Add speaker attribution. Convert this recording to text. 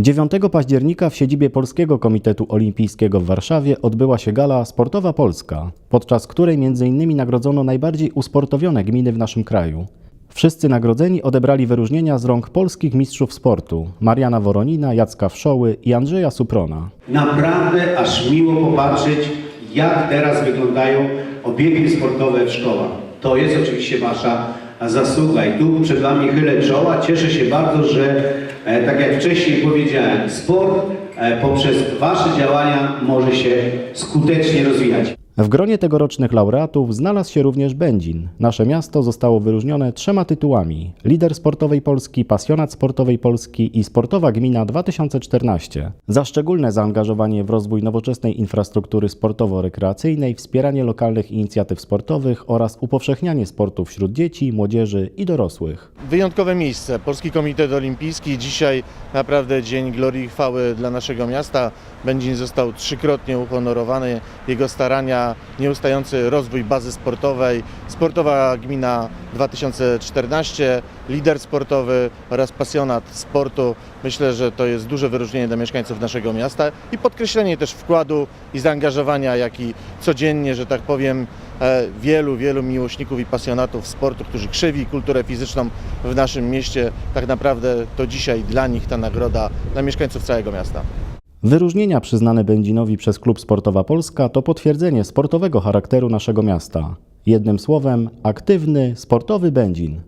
Speaker 1: 9 października w siedzibie Polskiego Komitetu Olimpijskiego w Warszawie odbyła się gala Sportowa Polska, podczas której m.in. nagrodzono najbardziej usportowione gminy w naszym kraju. Wszyscy nagrodzeni odebrali wyróżnienia z rąk polskich mistrzów sportu Mariana Woronina, Jacka Wszoły i Andrzeja Suprona.
Speaker 2: Naprawdę aż miło popatrzeć, jak teraz wyglądają obiekty sportowe w szkołach. To jest oczywiście Wasza zasługa i tu przed Wami chylę czoła. Cieszę się bardzo, że e, tak jak wcześniej powiedziałem, sport e, poprzez Wasze działania może się skutecznie rozwijać.
Speaker 1: W gronie tegorocznych laureatów znalazł się również Będzin. Nasze miasto zostało wyróżnione trzema tytułami: Lider sportowej Polski, Pasjonat sportowej Polski i Sportowa Gmina 2014. Za szczególne zaangażowanie w rozwój nowoczesnej infrastruktury sportowo-rekreacyjnej, wspieranie lokalnych inicjatyw sportowych oraz upowszechnianie sportu wśród dzieci, młodzieży i dorosłych.
Speaker 3: Wyjątkowe miejsce. Polski Komitet Olimpijski. Dzisiaj naprawdę dzień glorii i chwały dla naszego miasta. Będzin został trzykrotnie uhonorowany. Jego starania, nieustający rozwój bazy sportowej, Sportowa Gmina 2014, lider sportowy oraz pasjonat sportu. Myślę, że to jest duże wyróżnienie dla mieszkańców naszego miasta i podkreślenie też wkładu i zaangażowania, jaki codziennie, że tak powiem, e, wielu, wielu miłośników i pasjonatów sportu, którzy krzewi kulturę fizyczną w naszym mieście. Tak naprawdę to dzisiaj dla nich ta nagroda, dla mieszkańców całego miasta.
Speaker 1: Wyróżnienia przyznane Będzinowi przez Klub Sportowa Polska to potwierdzenie sportowego charakteru naszego miasta. Jednym słowem, aktywny, sportowy Będzin.